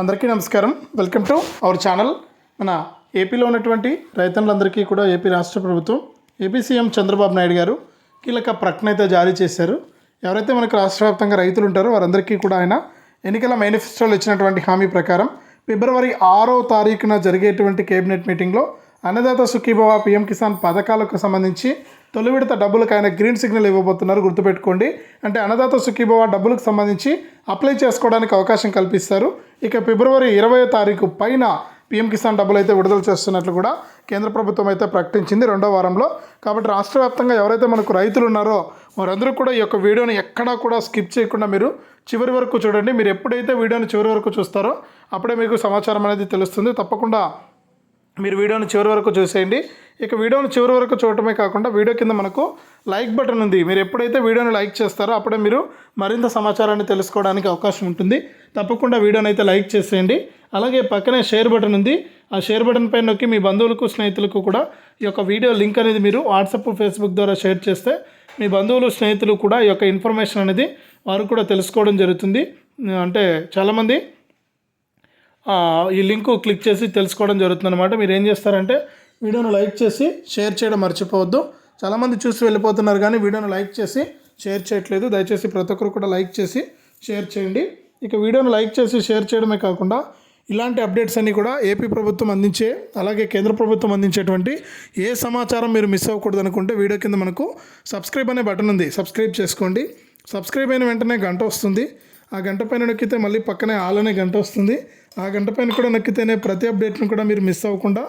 అందరికీ నమస్కారం. Welcome to our channel. మన ఏపీలో ఉన్నటువంటి రైతులందరికీ కూడా ఏపీ రాష్ట్ర ప్రభుత్వం ఏపీ సీఎం చంద్రబాబు నాయుడు గారు కీలక ప్రకటన అయితే జారీ చేశారు. ఎవరైతే మనకు రాష్ట్ర వ్యాప్తంగా రైతులు ఉంటారో వారందరికీ కూడా ఆయన ఎన్నికల మేనిఫెస్టోలో ఇచ్చినటువంటి హామీ ప్రకారం ఫిబ్రవరి ఆరో తారీఖున జరిగేటువంటి కేబినెట్ మీటింగ్లో అన్నదాత సుఖీభవ పిఎం కిసాన్ పథకాలకు సంబంధించి తొలి విడత డబ్బులకు ఆయన గ్రీన్ సిగ్నల్ ఇవ్వబోతున్నారు. గుర్తుపెట్టుకోండి. అంటే అన్నదాత సుఖీభవ డబ్బులకు సంబంధించి అప్లై చేసుకోవడానికి అవకాశం కల్పిస్తారు. ఇక ఫిబ్రవరి ఇరవై తారీఖు పైన పిఎం కిసాన్ డబ్బులు అయితే విడుదల చేస్తున్నట్లు కూడా కేంద్ర ప్రభుత్వం అయితే ప్రకటించింది రెండో వారంలో. కాబట్టి రాష్ట్ర వ్యాప్తంగా ఎవరైతే మనకు రైతులు ఉన్నారో వారందరూ కూడా ఈ యొక్క వీడియోని ఎక్కడా కూడా స్కిప్ చేయకుండా మీరు చివరి వరకు చూడండి. మీరు ఎప్పుడైతే వీడియోని చివరి వరకు చూస్తారో అప్పుడే మీకు సమాచారం అనేది తెలుస్తుంది. తప్పకుండా మీరు వీడియోని చివరి వరకు చూసేయండి. ఇక వీడియోని చివరి వరకు చూడటమే కాకుండా వీడియో కింద మనకు లైక్ బటన్ ఉంది. మీరు ఎప్పుడైతే వీడియోని లైక్ చేస్తారో అప్పుడే మీరు మరింత సమాచారాన్ని తెలుసుకోవడానికి అవకాశం ఉంటుంది. తప్పకుండా వీడియోని అయితే లైక్ చేసేయండి. అలాగే పక్కనే షేర్ బటన్ ఉంది. ఆ షేర్ బటన్ పైన నొక్కి మీ బంధువులకు స్నేహితులకు కూడా ఈ యొక్క వీడియో లింక్ అనేది మీరు వాట్సాప్ ఫేస్బుక్ ద్వారా షేర్ చేస్తే మీ బంధువులు స్నేహితులు కూడా ఈ యొక్క ఇన్ఫర్మేషన్ అనేది వారు కూడా తెలుసుకోవడం జరుగుతుంది. అంటే చాలామంది ఈ లింక్ క్లిక్ చేసి తెలుసుకోవడం జరుగుతుంది అనమాట మీరు ఏం చేస్తారంటే వీడియోను లైక్ చేసి షేర్ చేయడం మర్చిపోవద్దు. చాలామంది చూసి వెళ్ళిపోతున్నారు కానీ వీడియోను లైక్ చేసి షేర్ చేయట్లేదు. దయచేసి ప్రతి ఒక్కరు కూడా లైక్ చేసి షేర్ చేయండి. ఇక వీడియోను లైక్ చేసి షేర్ చేయడమే కాకుండా ఇలాంటి అప్డేట్స్ అన్నీ కూడా ఏపీ ప్రభుత్వం అందించే అలాగే కేంద్ర ప్రభుత్వం అందించేటువంటి ఏ సమాచారం మీరు మిస్ అవ్వకూడదు అనుకుంటే వీడియో కింద మనకు సబ్స్క్రైబ్ అనే బటన్ ఉంది. సబ్స్క్రైబ్ చేసుకోండి. సబ్స్క్రైబ్ అయిన వెంటనే గంట వస్తుంది. ఆ గంట పైన నొక్కితే మళ్ళీ పక్కనే ఆల్ అనే గంట వస్తుంది. ఆ గంట పైన కూడా నొక్కితేనే ప్రతి అప్డేట్ను కూడా మీరు మిస్ అవ్వకుండా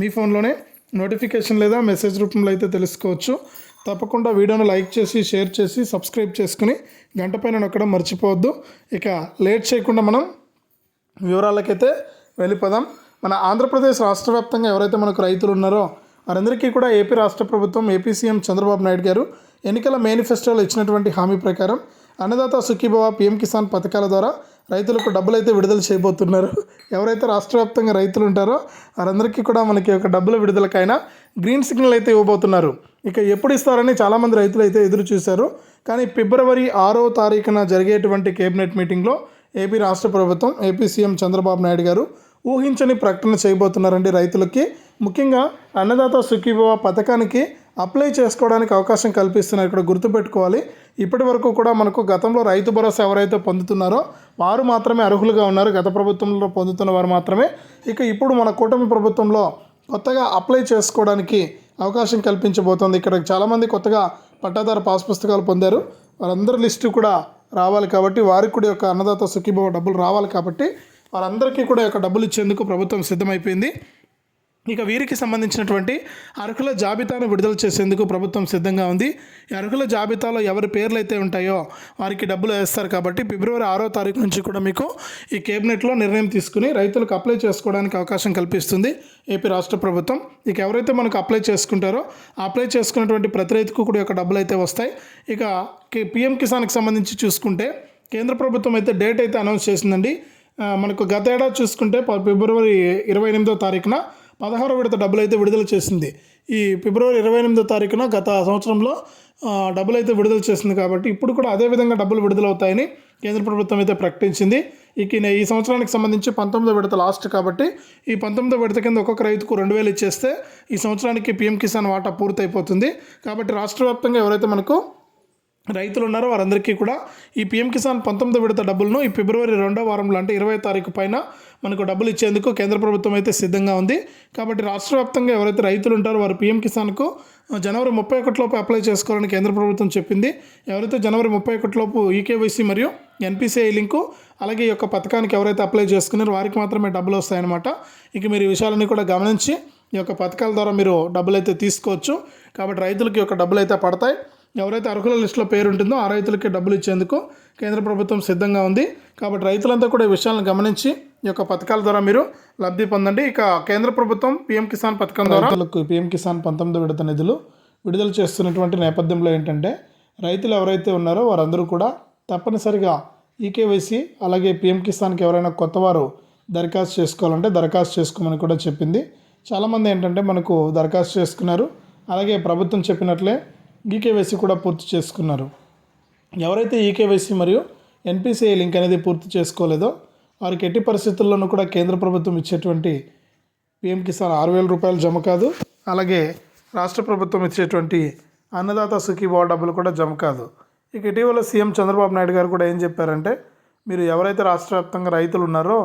మీ ఫోన్లోనే నోటిఫికేషన్ లేదా మెసేజ్ రూపంలో అయితే తెలుసుకోవచ్చు. తప్పకుండా వీడియోను లైక్ చేసి షేర్ చేసి సబ్స్క్రైబ్ చేసుకుని గంట పైన నొక్కడం మర్చిపోవద్దు. ఇక లేట్ చేయకుండా మనం వివరాలకైతే వెళ్ళిపోదాం. మన ఆంధ్రప్రదేశ్ రాష్ట్ర వ్యాప్తంగా ఎవరైతే మనకు రైతులు ఉన్నారో వారందరికీ కూడా ఏపీ రాష్ట్ర ప్రభుత్వం ఏపీ సీఎం చంద్రబాబు నాయుడు గారు ఎన్నికల మేనిఫెస్టోలో ఇచ్చినటువంటి హామీ ప్రకారం అన్నదాత సుఖీభవ పిఎం కిసాన్ పథకాల ద్వారా రైతులకు డబ్బులు అయితే విడుదల చేయబోతున్నారు. ఎవరైతే రాష్ట్ర వ్యాప్తంగా రైతులు ఉంటారో వారందరికీ కూడా మనకి ఒక డబ్బుల విడుదలకైనా గ్రీన్ సిగ్నల్ అయితే ఇవ్వబోతున్నారు. ఇక ఎప్పుడు ఇస్తారని చాలామంది రైతులు అయితే ఎదురు చూశారు. కానీ ఫిబ్రవరి ఆరో తారీఖున జరిగేటువంటి కేబినెట్ మీటింగ్లో ఏపీ రాష్ట్ర ప్రభుత్వం ఏపీ సీఎం చంద్రబాబు నాయుడు గారు ఊహించని ప్రకటన చేయబోతున్నారండి రైతులకి. ముఖ్యంగా అన్నదాత సుఖీభవ పథకానికి అప్లై చేసుకోవడానికి అవకాశం కల్పిస్తున్నారు. ఇక్కడ గుర్తుపెట్టుకోవాలి. ఇప్పటి వరకు కూడా మనకు గతంలో రైతు భరోసా ఎవరైతే పొందుతున్నారో వారు మాత్రమే అర్హులుగా ఉన్నారు. గత ప్రభుత్వంలో పొందుతున్న వారు మాత్రమే. ఇక ఇప్పుడు మన కూటమి ప్రభుత్వంలో కొత్తగా అప్లై చేసుకోవడానికి అవకాశం కల్పించబోతోంది. ఇక్కడ చాలామంది కొత్తగా పట్టాదారు పాస్ పుస్తకాలు పొందారు. వారందరి లిస్టు కూడా రావాలి కాబట్టి వారికి కూడా యొక్క అన్నదాత సుఖీభవ డబ్బులు రావాలి కాబట్టి వారందరికీ కూడా యొక్క డబ్బులు ఇచ్చేందుకు ప్రభుత్వం సిద్ధమైపోయింది. ఇక వీరికి సంబంధించినటువంటి అర్హుల జాబితాను విడుదల చేసేందుకు ప్రభుత్వం సిద్ధంగా ఉంది. ఈ అర్హుల జాబితాలో ఎవరి పేర్లు అయితే ఉంటాయో వారికి డబ్బులు వేస్తారు కాబట్టి ఫిబ్రవరి ఆరో తారీఖు నుంచి కూడా మీకు ఈ కేబినెట్లో నిర్ణయం తీసుకుని రైతులకు అప్లై చేసుకోవడానికి అవకాశం కల్పిస్తుంది ఏపీ రాష్ట్ర ప్రభుత్వం. ఇక ఎవరైతే మనకు అప్లై చేసుకుంటారో అప్లై చేసుకున్నటువంటి ప్రతి రైతుకు కూడా యొక్క డబ్బులు అయితే వస్తాయి. ఇక పిఎం కిసాన్కి సంబంధించి చూసుకుంటే కేంద్ర ప్రభుత్వం అయితే డేట్ అయితే అనౌన్స్ చేసిందండి. మనకు గత ఏడాది చూసుకుంటే ఫిబ్రవరి ఇరవై ఎనిమిదో తారీఖున పదహారు విడత డబ్బులు అయితే విడుదల చేసింది. ఈ ఫిబ్రవరి ఇరవై ఎనిమిదో తారీఖున గత సంవత్సరంలో డబ్బులు అయితే విడుదల చేసింది కాబట్టి ఇప్పుడు కూడా అదే విధంగా డబ్బులు విడుదలవుతాయని కేంద్ర ప్రభుత్వం అయితే ప్రకటించింది. ఇక ఈ- ఈ సంవత్సరానికి సంబంధించి పంతొమ్మిదో విడత లాస్ట్ కాబట్టి ఈ పంతొమ్మిదో విడత కింద ఒక్కొక్క రైతుకు రెండు వేలు ఇచ్చేస్తే ఈ సంవత్సరానికి పిఎం కిసాన్ వాటా పూర్తయిపోతుంది. కాబట్టి రాష్ట్ర వ్యాప్తంగా ఎవరైతే మనకు రైతులు ఉన్నారో వారందరికీ కూడా ఈ పిఎం కిసాన్ పంతొమ్మిది విడత డబ్బులను ఈ ఫిబ్రవరి రెండో వారంలో అంటే ఇరవై తారీఖు పైన మనకు డబ్బులు ఇచ్చేందుకు కేంద్ర ప్రభుత్వం అయితే సిద్ధంగా ఉంది. కాబట్టి రాష్ట్ర వ్యాప్తంగా ఎవరైతే రైతులు ఉంటారో వారు పిఎం కిసాన్కు జనవరి ముప్పై ఒకటిలోపు అప్లై చేసుకోవాలని కేంద్ర ప్రభుత్వం చెప్పింది. ఎవరైతే జనవరి ముప్పై ఒకటిలోపు ఈకేవైసీ మరియు ఎన్పిసిఐ లింకు అలాగే ఈ యొక్క పథకానికి ఎవరైతే అప్లై చేసుకున్నారో వారికి మాత్రమే డబ్బులు వస్తాయన్నమాట. ఇక మీరు ఈ విషయాలన్నీ కూడా గమనించి ఈ యొక్క పథకాల ద్వారా మీరు డబ్బులు అయితే తీసుకోవచ్చు. కాబట్టి రైతులకి ఈ యొక్క డబ్బులు అయితే పడతాయి. ఎవరైతే అర్హుల లిస్టులో పేరు ఉంటుందో ఆ రైతులకి డబ్బులు ఇచ్చేందుకు కేంద్ర ప్రభుత్వం సిద్ధంగా ఉంది. కాబట్టి రైతులంతా కూడా ఈ విషయాలను గమనించి ఈ యొక్క పథకాల ద్వారా మీరు లబ్ధి పొందండి. ఇక కేంద్ర ప్రభుత్వం పీఎం కిసాన్ పథకం ద్వారా రైతులకు పీఎం కిసాన్ పంతొమ్మిది విడత నిధులు విడుదల చేస్తున్నటువంటి నేపథ్యంలో ఏంటంటే రైతులు ఎవరైతే ఉన్నారో వారందరూ కూడా తప్పనిసరిగా ఈకేవైసీ అలాగే పీఎం కిసాన్కి ఎవరైనా కొత్త వారు దరఖాస్తు చేసుకోవాలంటే దరఖాస్తు చేసుకోమని కూడా చెప్పింది. చాలామంది ఏంటంటే మనకు దరఖాస్తు చేసుకున్నారు. అలాగే ప్రభుత్వం చెప్పినట్లే ఈకేవైసీ కూడా పూర్తి చేసుకున్నారు. ఎవరైతే ఈకేవైసీ మరియు ఎన్పిసిఐ లింక్ అనేది పూర్తి చేసుకోలేదో వారికి ఎట్టి పరిస్థితుల్లోనూ కూడా కేంద్ర ప్రభుత్వం ఇచ్చేటువంటి పిఎం కిసాన్ ఆరు వేల రూపాయలు జమ కాదు. అలాగే రాష్ట్ర ప్రభుత్వం ఇచ్చేటువంటి అన్నదాత సుఖీభావ డబ్బులు కూడా జమ కాదు. ఇక ఇటీవల సీఎం చంద్రబాబు నాయుడు గారు కూడా ఏం చెప్పారంటే మీరు ఎవరైతే రాష్ట్ర వ్యాప్తంగా రైతులు ఉన్నారో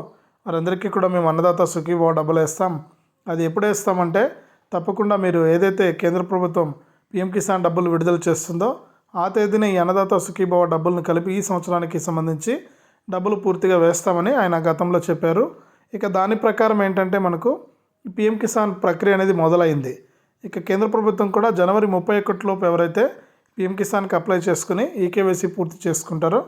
వారందరికీ కూడా మేము అన్నదాత సుఖీభావ డబ్బులు వేస్తాం. అది ఎప్పుడు వేస్తామంటే తప్పకుండా మీరు ఏదైతే కేంద్ర ప్రభుత్వం పిఎం కిసాన్ డబ్బులు విడుదల చేస్తుందో ఆ తేదీన ఈ అన్నదాత సుఖీభావ డబ్బులను కలిపి ఈ సంవత్సరానికి సంబంధించి డబ్బులు పూర్తిగా వేస్తామని ఆయన గతంలో చెప్పారు. ఇక దాని ప్రకారం ఏంటంటే మనకు పీఎం పిఎం కిసాన్ ప్రక్రియ అనేది మొదలైంది. ఇక కేంద్ర ప్రభుత్వం కూడా జనవరి ముప్పై ఒకటిలోపు ఎవరైతే పిఎం కిసాన్కి అప్లై చేసుకుని ఈకేవైసీ పూర్తి చేసుకుంటారో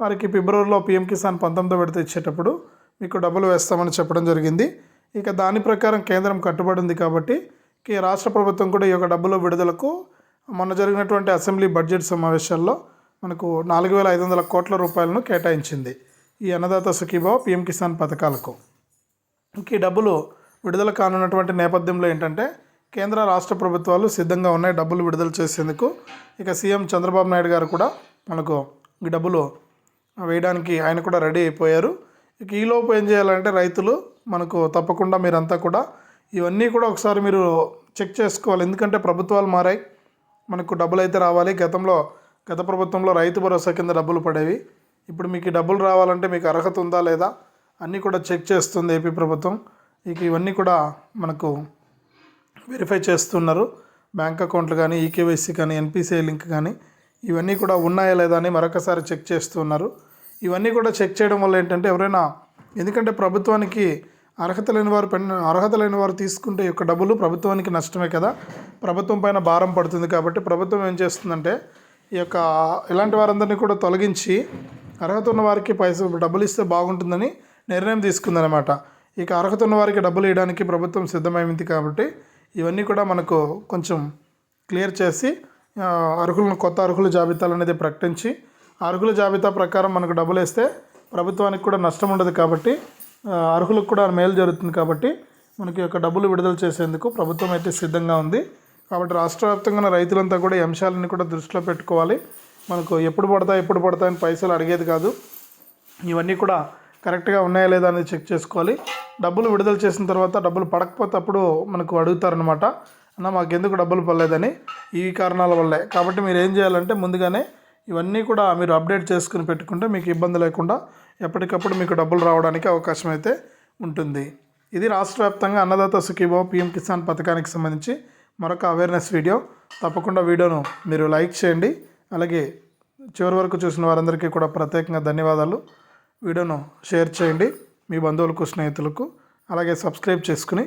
వారికి ఫిబ్రవరిలో పిఎం కిసాన్ పంతొమ్మిదో విడత ఇచ్చేటప్పుడు మీకు డబ్బులు వేస్తామని చెప్పడం జరిగింది. ఇక దాని ప్రకారం కేంద్రం కట్టుబడి ఉంది కాబట్టి రాష్ట్ర ప్రభుత్వం కూడా ఈ యొక్క డబ్బుల విడుదలకు మొన్న జరిగినటువంటి అసెంబ్లీ బడ్జెట్ సమావేశాల్లో మనకు నాలుగు వేల ఐదు వందల కోట్ల రూపాయలను కేటాయించింది ఈ అన్నదాత సుఖీభావ పిఎం కిసాన్ పథకాలకు. ఈ డబ్బులు విడుదల కానున్నటువంటి నేపథ్యంలో ఏంటంటే కేంద్ర రాష్ట్ర ప్రభుత్వాలు సిద్ధంగా ఉన్నాయి డబ్బులు విడుదల చేసేందుకు. ఇక సీఎం చంద్రబాబు నాయుడు గారు కూడా మనకు ఈ డబ్బులు వేయడానికి ఆయన కూడా రెడీ అయిపోయారు. ఇక ఈలోపు ఏం చేయాలంటే రైతులు మనకు తప్పకుండా మీరంతా కూడా ఇవన్నీ కూడా ఒకసారి మీరు చెక్ చేసుకోవాలి. ఎందుకంటే ప్రభుత్వాలు మారాయి. మనకు డబ్బులు అయితే రావాలి. గతంలో గత ప్రభుత్వంలో రైతు భరోసా కింద డబ్బులు పడేవి. ఇప్పుడు మీకు డబ్బులు రావాలంటే మీకు అర్హత ఉందా లేదా అన్నీ కూడా చెక్ చేస్తుంది ఏపీ ప్రభుత్వం. ఇక ఇవన్నీ కూడా మనకు వెరిఫై చేస్తున్నారు. బ్యాంక్ అకౌంట్లు కానీ ఈకేవైసీ కానీ ఎన్పిసిఐ లింక్ కానీ ఇవన్నీ కూడా ఉన్నాయా లేదా అని మరొకసారి చెక్ చేస్తున్నారు. ఇవన్నీ కూడా చెక్ చేయడం వల్ల ఏంటంటే ఎవరైనా ఎందుకంటే ప్రభుత్వానికి అర్హత లేని వారు పెన్ అర్హత లేని వారు తీసుకుంటే యొక్క డబ్బులు ప్రభుత్వానికి నష్టమే కదా. ప్రభుత్వం పైన భారం పడుతుంది కాబట్టి ప్రభుత్వం ఏం చేస్తుందంటే ఈ యొక్క ఇలాంటి వారందరినీ కూడా తొలగించి అర్హత ఉన్న వారికి పైస డబ్బులు ఇస్తే బాగుంటుందని నిర్ణయం తీసుకుందనమాట ఇక అర్హత ఉన్న వారికి డబ్బులు ఇవ్వడానికి ప్రభుత్వం సిద్ధమైంది కాబట్టి ఇవన్నీ కూడా మనకు కొంచెం క్లియర్ చేసి అర్హులను కొత్త అర్హుల జాబితాలు అనేది ప్రకటించి అర్హుల జాబితా ప్రకారం మనకు డబ్బులు వేస్తే ప్రభుత్వానికి కూడా నష్టం ఉండదు కాబట్టి అర్హులకు కూడా మేలు జరుగుతుంది కాబట్టి మనకి యొక్క డబ్బులు విడుదల చేసేందుకు ప్రభుత్వం అయితే సిద్ధంగా ఉంది. కాబట్టి రాష్ట్ర వ్యాప్తంగా రైతులంతా కూడా ఈ అంశాలను కూడా దృష్టిలో పెట్టుకోవాలి. మనకు ఎప్పుడు పడతాయి ఎప్పుడు పడతాయని పైసలు అడిగేది కాదు. ఇవన్నీ కూడా కరెక్ట్గా ఉన్నాయా లేదా అనేది చెక్ చేసుకోవాలి. డబ్బులు విడుదల చేసిన తర్వాత డబ్బులు పడకపోతే అప్పుడు మనకు అడుగుతారనమాట అన్న మాకెందుకు డబ్బులు పడలేదని. ఈ కారణాల వల్లే. కాబట్టి మీరు ఏం చేయాలంటే ముందుగానే ఇవన్నీ కూడా మీరు అప్డేట్ చేసుకుని పెట్టుకుంటే మీకు ఇబ్బంది లేకుండా ఎప్పటికప్పుడు మీకు డబ్బులు రావడానికి అవకాశం అయితే ఉంటుంది. ఇది రాష్ట్ర వ్యాప్తంగా అన్నదాత సుఖీభావ పిఎం కిసాన్ పథకానికి సంబంధించి మరొక అవేర్నెస్ వీడియో తప్పకుండా వీడియోను మీరు లైక్ చేయండి. అలాగే చివరి వరకు చూసిన వారందరికీ కూడా ప్రత్యేకంగా ధన్యవాదాలు. వీడియోను షేర్ చేయండి. మీ బంధువులకు స్నేహితులకు అలాగే సబ్స్క్రైబ్ చేసుకుని